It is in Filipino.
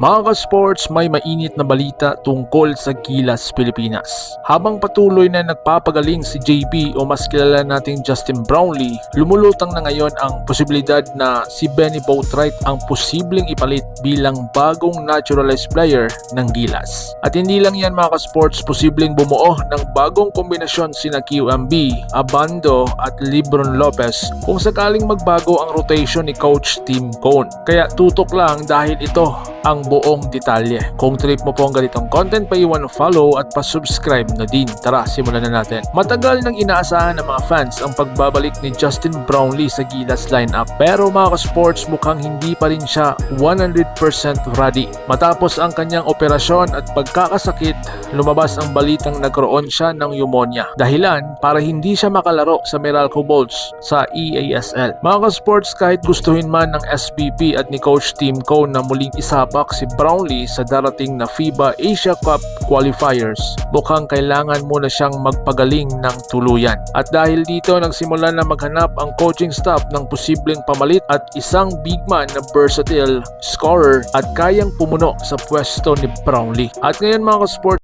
Mga ka-sports, may mainit na balita tungkol sa Gilas, Pilipinas. Habang patuloy na nagpapagaling si JB o mas kilala nating Justin Brownlee, lumulutang na ngayon ang posibilidad na si Benny Boatwright ang posibleng ipalit bilang bagong naturalized player ng Gilas. At hindi lang yan mga ka-sports, posibleng bumuo ng bagong kombinasyon sina QMB, Abando at Libron Lopez kung sakaling magbago ang rotation ni Coach Tim Cone. Kaya tutok lang dahil ito ang buong detalye. Kung trip mo po ang ganitong content, paiwan follow at pa-subscribe na din. Tara, simulan na natin. Matagal nang inaasahan ng mga fans ang pagbabalik ni Justin Brownlee sa Gilas lineup. Pero mga ka-sports, mukhang hindi pa rin siya 100% ready. Matapos ang kanyang operasyon at pagkakasakit, lumabas ang balitang nagkaroon siya ng pneumonia. Dahilan para hindi siya makalaro sa Meralco Bolts sa EASL. Mga ka-sports, kahit gustuhin man ng SBP at ni Coach Tim Cone na muling isapak si Brownlee sa darating na FIBA Asia Cup qualifiers, mukhang kailangan muna siyang magpagaling ng tuluyan. At dahil dito nagsimula na maghanap ang coaching staff ng posibleng pamalit at isang big man na versatile scorer at kayang pumuno sa pwesto ni Brownlee. At ngayon mga ka-sports,